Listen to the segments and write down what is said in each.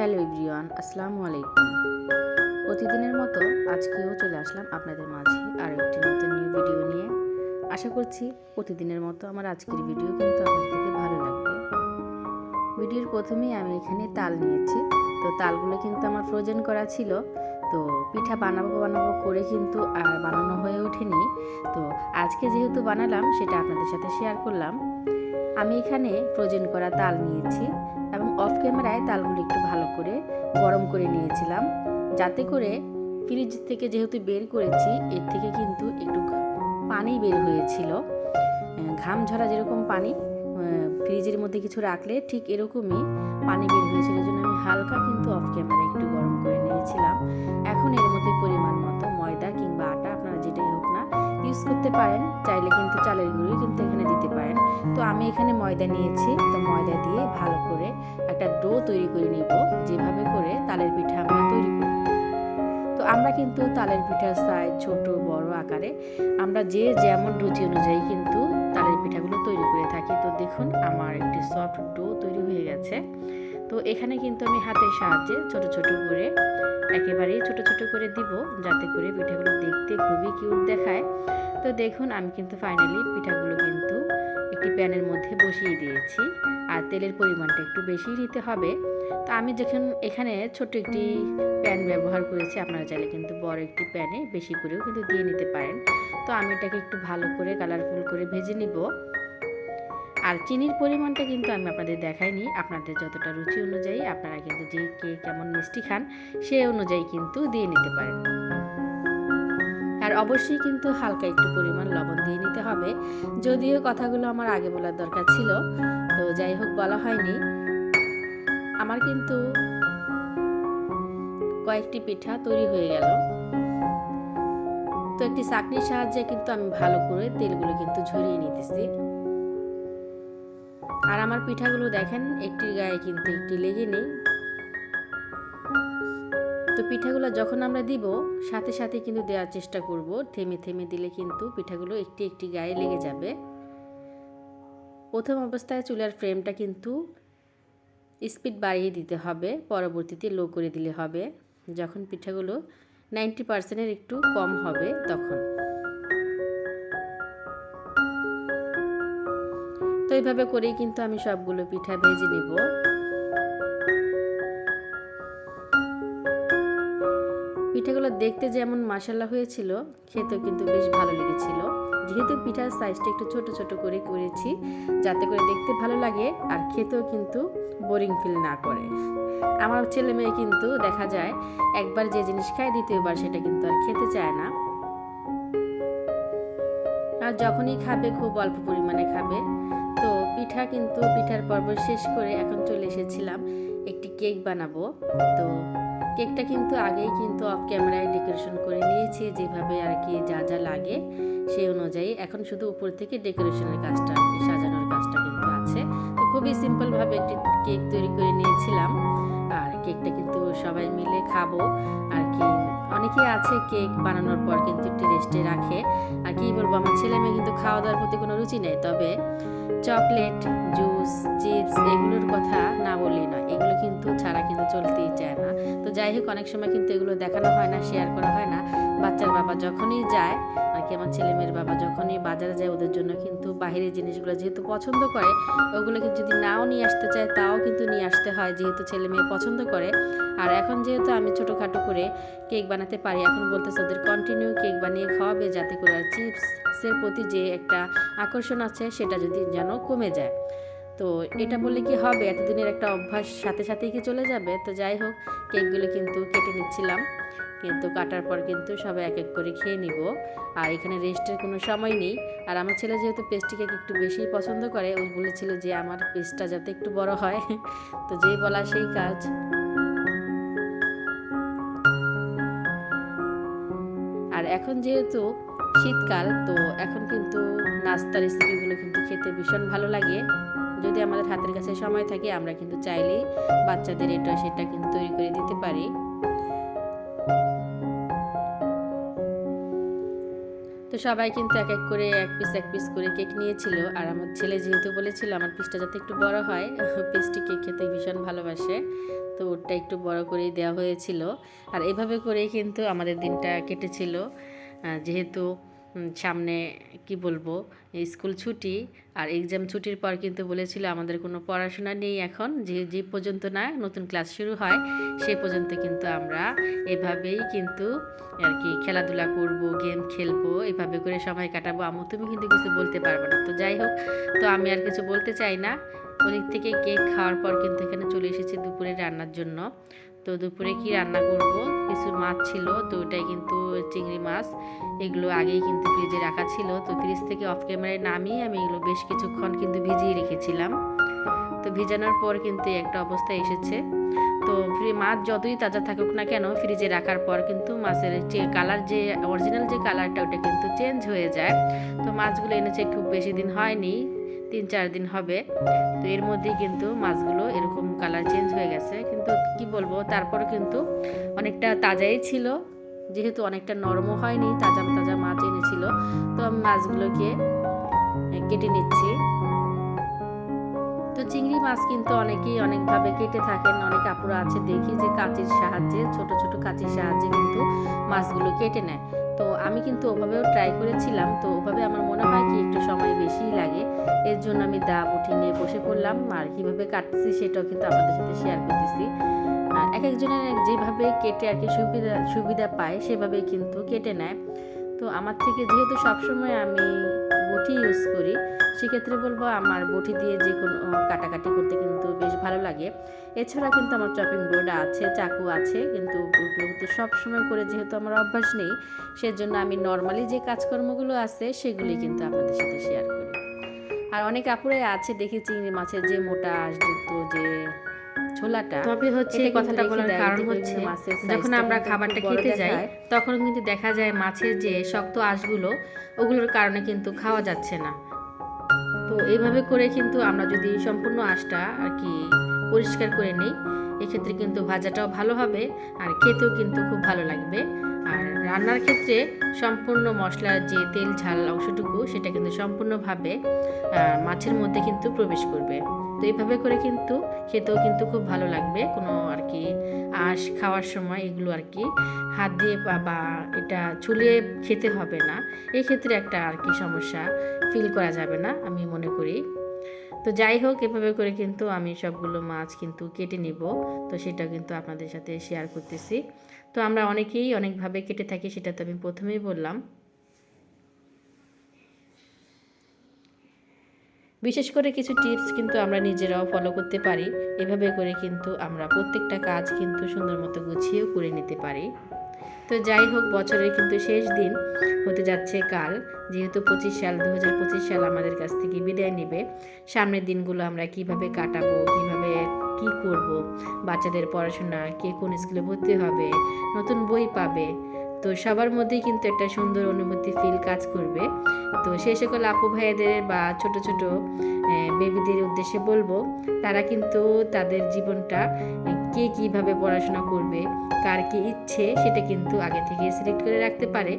Hello everyone, আসসালামু আলাইকুম। প্রতিদিনের মতো আজকেও চলে আসলাম আপনাদের মাঝে আর একটি নতুন নিউ ভিডিও নিয়ে। আশা করছি প্রতিদিনের মতো আমার আজকের ভিডিও কিন্তু আপনাদের ভালো লাগবে। ভিডিওর প্রথমেই আমি এখানে তাল নিয়েছি। তো তালগুলো কিন্তু আমার ফ্রোজেন করা ছিল। তো পিঠা বানাবো বানাবো করে কিন্তু আর বানানো হয়ে ওঠেনি। তো আজকে যেহেতু বানালাম, সেটা আপনাদের সাথে শেয়ার করলাম। আমি এখানে ফ্রোজেন করা তাল নিয়েছি। এবং অফ ক্যামেরায় তালগুলো একটু ভালো করে গরম করে নিয়েছিলাম। যাতে করে ফ্রিজ থেকে যেহেতু বের করেছি, এর থেকে কিন্তু একটু পানি বের হয়েছিল। ঘাম ঝরা যেরকম পানি ফ্রিজের মধ্যে কিছু রাখলে ঠিক এরকমই পানি বের হয়েছিল। জন্য আমি হালকা কিন্তু অফ ক্যামেরা একটু গরম করে নিয়েছিলাম। এখন এর মধ্যে পরিমাণ মতো ময়দা কিংবা ইউজ করতে পারেন, চাইলে কিন্তু চালের গুঁড়ি কিন্তু এখানে দিতে পারেন। তো আমি এখানে ময়দা নিয়েছি, তো ময়দা দিয়ে ভালো করে একটা ডো তৈরি করে নিব। যেভাবে করে তালের পিঠা আমরা তৈরি করি। তো আমরা কিন্তু তালের পিঠার সাইজ ছোট, বড় আকারে আমরা যে যেমন রুচি অনুযায়ী কিন্তু তালের পিঠাগুলো তৈরি করে থাকি। তো দেখুন, আমার একটি সফট ডো তৈরি হয়ে গেছে। তো এখানে কিন্তু আমি হাতের সাহায্যে ছোট ছোট করে একেবারেই ছোট ছোট করে দিব, যাতে করে পিঠাগুলো দেখতে খুবই কিউট দেখায়। তো দেখুন, আমি কিন্তু ফাইনালি পিঠাগুলো কিন্তু একটি প্যানের মধ্যে বসিয়ে দিয়েছি, আর তেলের পরিমাণটা একটু বেশি নিতে হবে। তো আমি যখন এখানে ছোট একটি প্যান ব্যবহার করেছি, আপনারা চাইলে কিন্তু বড় একটি প্যানে বেশি করেও কিন্তু দিয়ে নিতে পারেন। তো আমি এটাকে একটু ভালো করে কালারফুল করে ভেজে নিব। আর চিনির পরিমাণটা কিন্তু আমি আপনাদের দেখাইনি। আপনাদের যতটা রুচি অনুযায়ী আপনারা কিন্তু যে কে কেমন মিষ্টি খান, সে অনুযায়ী কিন্তু দিয়ে নিতে পারেন। আর অবশ্যই কিন্তু হালকা একটু পরিমাণ লবণ দিয়ে নিতে হবে। যদিও কথাগুলো আমার আগে বলার দরকার ছিল, তো যাই হোক বলা হয়নি। আমার কিন্তু কয়েকটি পিঠা তৈরি হয়ে গেল। তো একটি চাকনির সাহায্যে কিন্তু আমি ভালো করে তেলগুলো কিন্তু ঝরিয়ে নিতেছি। আর আমার পিঠাগুলো দেখেন, একটি গায়ে কিন্তু একটি লেগে নেই। তো পিঠাগুলো যখন আমরা দিব, সাথে সাথে কিন্তু দেওয়ার চেষ্টা করব। থেমে থেমে দিলে কিন্তু পিঠাগুলো একটি একটি গায়ে লেগে যাবে। প্রথম অবস্থায় চুলার ফ্রেমটা কিন্তু স্পিড বাড়িয়ে দিতে হবে, পরবর্তীতে লো করে দিলে হবে। যখন পিঠাগুলো নাইনটি পার্সেন্টের একটু কম হবে তখন। এইভাবে করেই কিন্তু আমি সবগুলো পিঠা ভেজে নেব। পিঠাগুলো দেখতে যেমন মাসাল্লা হয়েছিল, খেতেও কিন্তু বেশ ভালো লেগেছিল। যেহেতু পিঠার সাইজটা একটু ছোট ছোট করে করেছি, যাতে করে দেখতে ভালো লাগে আর খেতেও কিন্তু বোরিং ফিল না করে। আমার ছেলে মেয়ে কিন্তু দেখা যায়, একবার যে জিনিস খায় দ্বিতীয়বার সেটা কিন্তু আর খেতে চায় না। আর যখনই খাবে, খুব অল্প পরিমাণে খাবে। পিঠা কিন্তু পিঠার পর্ব শেষ করে এখন চলে এসেছিলাম একটি কেক বানাবো। তো কেকটা কিন্তু আগেই কিন্তু অফ ক্যামেরায় ডেকোরেশন করে নিয়েছি, যেভাবে আর কি যা যা লাগে সেই অনুযায়ী। এখন শুধু উপর থেকে ডেকোরেশনের কাজটা আর কি, সাজানোর কাজটা কিন্তু আছে। তো খুবই সিম্পলভাবে একটি কেক তৈরি করে নিয়েছিলাম। আর কেকটা কিন্তু সবাই মিলে খাব আর কি। অনেকেই আছে কেক বানানোর পর কিন্তু একটু রেস্টে রাখে। আর কি বলব, আমার ছেলে মেয়ে কিন্তু খাওয়া দাওয়ার প্রতি কোনো রুচি নেই। তবে চকলেট, জুস, চিপস এগুলোর কথা না বললেই নয়। এগুলো কিন্তু ছাড়া কিন্তু চলতেই চায় না। তো যাই হোক, অনেক সময় কিন্তু এগুলো দেখানো হয় না শেয়ার করা হয় না। বাচ্চার বাবা যখনই যায় আর আমার ছেলে মেয়ের বাবা যখনই বাজারে যায় ওদের জন্য কিন্তু বাহিরের জিনিসগুলো যেহেতু পছন্দ করে, ওগুলো কিন্তু যদি নাও নিয়ে আসতে চায় তাও কিন্তু নিয়ে আসতে হয় যেহেতু ছেলে মেয়ে পছন্দ করে। আর এখন যেহেতু আমি ছোটোখাটো করে কেক বানাতে পারি, এখন বলতেছে ওদের কন্টিনিউ কেক বানিয়ে খাওয়াবে যাতে করে চিপসের প্রতি যে একটা আকর্ষণ আছে সেটা যদি যেন কমে যায়। তো এটা বললে কি হবে? এতদিনের একটা অভ্যাস সাথে সাথেই কি চলে যাবে? তো যাই হোক, কেকগুলো কিন্তু কেটে নিচ্ছিলাম। কিন্তু কাটার পর কিন্তু সবাই এক এক করে খেয়ে নিব। আর এখানে রেস্টের কোনো সময় নেই। আর আমার ছেলে যেহেতু পেস্ট্রি কেক একটু বেশি পছন্দ করে, ও বলেছিল যে আমার পেস্টটা যাতে একটু বড় হয়। তো যেই বলা সেই কাজ। আর এখন যেহেতু শীতকাল, তো এখন কিন্তু নাস্তা রেসিপিগুলো কিন্তু খেতে ভীষণ ভালো লাগে। যদি আমাদের হাতের কাছে সময় থাকে, আমরা কিন্তু চাইলেই বাচ্চাদের এটা সেটা কিন্তু তৈরি করে দিতে পারি। তো সবাই কিন্তু এক এক করে এক পিস এক পিস করে কেক নিয়েছিল। আর আমার ছেলে যেহেতু বলেছিল আমার পিসটা যাতে একটু বড় হয় পিসটি কেক খেতে ভীষণ ভালোবাসে। তো ওটা একটু বড় করেই দেওয়া হয়েছিল। আর এভাবে করেই কিন্তু আমাদের দিনটা কেটেছিল। যেহেতু সামনে, কি বলব স্কুল ছুটি আর এক্সাম ছুটির পর কিন্তু বলেছিল আমাদের কোনো পড়াশোনা নেই এখন, যে যে পর্যন্ত না নতুন ক্লাস শুরু হয় সেই পর্যন্ত কিন্তু আমরা এভাবেই কিন্তু আর কি খেলাধুলা করব গেম খেলব, এভাবে করে সময় কাটাবো। আমু তুমি কিন্তু কিছু বলতে পারবে না। তো যাই হোক, তো আমি আর কিছু বলতে চাই না। ওদিক থেকে কেক খাওয়ার পর কিন্তু এখানে চলে এসেছি দুপুরে রান্নার জন্য। তো দুপুরে কি রান্না করব? কিছু মাছ ছিল, তো ওটাই কিন্তু চিংড়ি মাছ। এগুলো আগেই কিন্তু ফ্রিজে রাখা ছিল। তো ফ্রিজ থেকে অফ ক্যামেরায় নামিয়ে আমি এগুলো বেশ কিছুক্ষণ কিন্তু ভিজিয়ে রেখেছিলাম। তো ভিজানোর পর কিন্তু একটা অবস্থা এসেছে। তো ফ্রি মাছ যতই তাজা থাকুক না কেন, ফ্রিজে রাখার পর কিন্তু মাছের যে কালার যে অরিজিনাল যে কালারটা ওটা কিন্তু চেঞ্জ হয়ে যায়। তো মাছগুলো এনেছে খুব বেশি দিন হয়নি, তিন চার দিন হবে। তো এর মধ্যেই কিন্তু মাছগুলো কালার চেঞ্জ হয়ে গেছে, কিন্তু কি বলব, তারপরে কিন্তু অনেকটা তাজাই ছিল। যেহেতু অনেকটা নরমও হয়নি, তাজা তাজা মাছ এনেছিল, তো আমি মাছগুলোকে কেটে নিচ্ছি। তো চিংড়ি মাছ কিন্তু অনেকেই অনেকভাবে কেটে থাকেন, অনেক আপুরা আছে দেখি যে কাঁচির সাহায্যে, ছোট ছোট কাঁচির সাহায্যে কিন্তু মাছগুলো কেটে নেয়। তো আমি কিন্তু ওভাবেও ট্রাই করেছিলাম। তো ওভাবে আমার মনে হয় কি একটু সময় বেশি লাগে। এর জন্য আমি দা উঠে নিয়ে বসে পড়লাম। আর কীভাবে কাটছি সেটাও কিন্তু আপনাদের সাথে শেয়ার করতেছি। আর এক একজনের যেভাবে কেটে আর কি সুবিধা সুবিধা পায় সেভাবে কিন্তু কেটে নেয়। তো আমার থেকে যেহেতু সবসময় আমি বটি ইউজ করি। সেক্ষেত্রে বলব আমার বটি দিয়ে যে কোনো কাটাকাটি করতে কিন্তু বেশ ভালো লাগে। এছাড়া কিন্তু আমার চপিং বোর্ড আছে, চাকু আছে, কিন্তু ওগুলোতে সবসময় করে যেহেতু আমার অভ্যাস নেই, সেজন্য আমি নর্মালি যে কাজকর্মগুলো আছে সেগুলি কিন্তু আপনাদের সাথে শেয়ার করি। আর অনেক আপুরাই আছে দেখি চিংড়ি মাছের যে মোটা আঁশযুক্ত যে ছোলাটা তবে হচ্ছে কথাটা বলার কারণ হচ্ছে যখন আমরা খাবারটা খেতে যাই তখন কিন্তু দেখা যায় মাছের যে শক্ত আঁশগুলো ওগুলোর কারণে কিন্তু খাওয়া যাচ্ছে না। তো এইভাবে করে কিন্তু আমরা যদি সম্পূর্ণ আঁশটা আর কি পরিষ্কার করে নিই এক্ষেত্রে কিন্তু ভাজাটাও ভালো হবে আর খেতেও কিন্তু খুব ভালো লাগবে। আর রান্নার ক্ষেত্রে সম্পূর্ণ মশলার যে তেল ঝাল অংশটুকু সেটা কিন্তু সম্পূর্ণভাবে মাছের মধ্যে কিন্তু প্রবেশ করবে। তো এইভাবে করে কিন্তু খেতেও কিন্তু খুব ভালো লাগবে। কোনো আর কি আঁশ খাওয়ার সময় এগুলো আর কি হাত দিয়ে বা এটা ছুলিয়ে খেতে হবে না। এই ক্ষেত্রে একটা আর কি সমস্যা ফিল করা যাবে না, আমি মনে করি। তো যাই হোক, এভাবে করে কিন্তু আমি সবগুলো মাছ কিন্তু কেটে নিব। তো সেটা কিন্তু আপনাদের সাথে শেয়ার করতেছি। তো আমরা অনেকেই অনেকভাবে কেটে থাকি, সেটা তো আমি প্রথমেই বললাম। বিশেষ করে কিছু টিপস কিন্তু আমরা নিজেরাও ফলো করতে পারি। এভাবে করে কিন্তু আমরা প্রত্যেকটা কাজ কিন্তু সুন্দর মতো গুছিয়েও করে নিতে পারি। তো যাই হোক, বছরের কিন্তু শেষ দিন হতে যাচ্ছে কাল। যেহেতু পঁচিশ সাল দু হাজার পঁচিশ সাল আমাদের কাছ থেকে বিদায় নেবে। সামনের দিনগুলো আমরা কীভাবে কাটাবো, কীভাবে কি করব, বাচ্চাদের পড়াশোনা, কে কোন স্কুলে ভর্তি হবে, নতুন বই পাবে তো সবার মধ্যেই কিন্তু একটা সুন্দর অনুভূতি ফিল কাজ করবে। তো সেই সকল আপু ভাইয়াদের বা ছোট ছোট বেবিদের উদ্দেশ্যে বলব, তারা কিন্তু তাদের জীবনটা কে কীভাবে পড়াশোনা করবে, কার কি ইচ্ছে, সেটা কিন্তু আগে থেকে সিলেক্ট করে রাখতে পারে।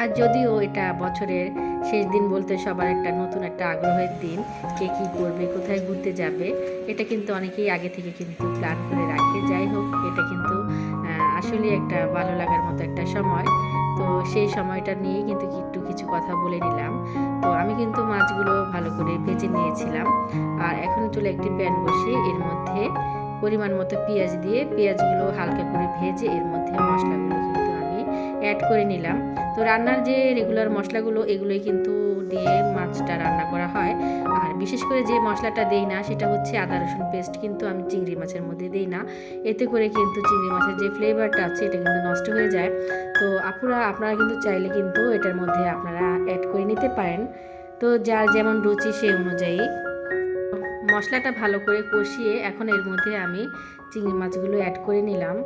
আর যদিও এটা বছরের শেষ দিন বলতে সবার একটা নতুন একটা আগ্রহের দিন, কে কী করবে, কোথায় ঘুরতে যাবে, এটা কিন্তু অনেকেই আগে থেকে কিন্তু প্ল্যান করে রাখে। যাই হোক, এটা কিন্তু আসলে একটা ভালো লাগার মতো একটা সময়। তো সেই সময়টা নিয়ে কিন্তু একটু কিছু কথা বলে নিলাম। তো আমি কিন্তু মাছগুলো ভালো করে ভেজে নিয়েছিলাম। আর এখন চলে একটি প্যান বসে এর মধ্যে পরিমাণ মতো পেঁয়াজ দিয়ে পেঁয়াজগুলো হালকা করে ভেজে এর মধ্যে মশলাগুলো কিন্তু আমি অ্যাড করে নিলাম। তো রান্নার যে রেগুলার মশলাগুলো, এগুলোই কিন্তু দিয়ে মাছটা রান্না করা হয়। আর বিশেষ করে যে মশলাটা দেই না, সেটা হচ্ছে আদা, রসুন পেস্ট কিন্তু আমি চিংড়ি মাছের মধ্যে দেই না। এতে করে কিন্তু চিংড়ি মাছের যে ফ্লেভারটা আছে, এটা কিন্তু নষ্ট হয়ে যায়। তো আপুরা, আপনারা কিন্তু চাইলে কিন্তু এটার মধ্যে আপনারা অ্যাড করে নিতে পারেন। তো যার যেমন রুচি সেই অনুযায়ী। মশলাটা ভালো করে কষিয়ে এখন এর মধ্যে আমি চিংড়ি মাছগুলো অ্যাড করে নিলাম।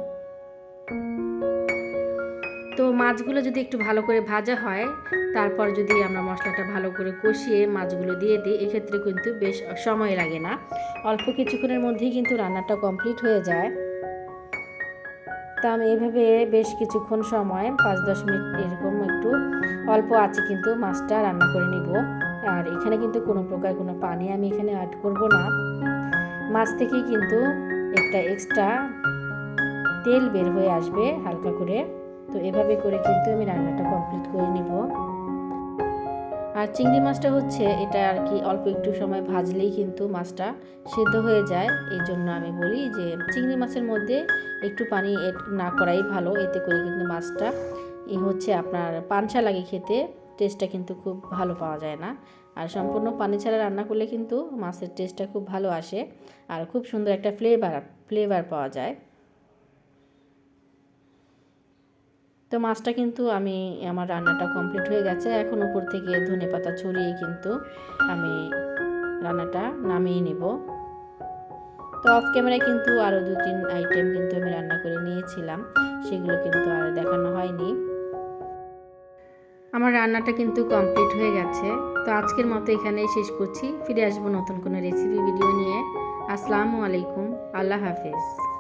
তো মাছগুলো যদি একটু ভালো করে ভাজা হয়, তারপর যদি আমরা মশলাটা ভালো করে কষিয়ে মাছগুলো দিয়ে দিই, এক্ষেত্রে কিন্তু বেশ সময় লাগে না। অল্প কিছুক্ষণের মধ্যেই কিন্তু রান্নাটা কমপ্লিট হয়ে যায়। তা আমি এভাবে বেশ কিছুক্ষণ সময়, পাঁচ দশ মিনিট এরকম একটু অল্প আছে কিন্তু মাছটা রান্না করে নিব। আর এখানে কিন্তু কোনো প্রকার কোনো পানি আমি এখানে অ্যাড করব না। মাছ থেকেই কিন্তু একটা এক্সট্রা তেল বের হয়ে আসবে হালকা করে। তো এভাবে করে কিন্তু আমি রান্নাটা কমপ্লিট করে নিব। আর চিংড়ি মাছটা হচ্ছে, এটা আর কি অল্প একটু সময় ভাজলেই কিন্তু মাছটা সেদ্ধ হয়ে যায়। এই জন্য আমি বলি যে, চিংড়ি মাছের মধ্যে একটু পানি এড না করাই ভালো। এতে করে কিন্তু মাছটা এই হচ্ছে আপনার পানসা লাগে খেতে টেস্টটা কিন্তু খুব ভালো পাওয়া যায় না। আর সম্পূর্ণ পানি ছাড়া রান্না করলে কিন্তু মাছের টেস্টটা খুব ভালো আসে। আর খুব সুন্দর একটা ফ্লেভার ফ্লেভার পাওয়া যায়। তো মাছটা কিন্তু আমি, আমার রান্নাটা কমপ্লিট হয়ে গেছে। এখন উপর থেকে ধনে পাতা ছড়িয়ে কিন্তু আমি রান্নাটা নামিয়ে নেব। তো অফ ক্যামেরায় কিন্তু আরও দু তিন আইটেম কিন্তু আমি রান্না করে নিয়েছিলাম। সেগুলো কিন্তু আর দেখানো হয়নি। আমার রান্নাটা কিন্তু কমপ্লিট হয়ে গেছে। তো আজকের মতো এখানেই শেষ করছি। ফিরে আসব নতুন কোনো রেসিপি ভিডিও নিয়ে। আসসালামু আলাইকুম। আল্লাহ হাফিজ।